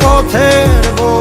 পথের বই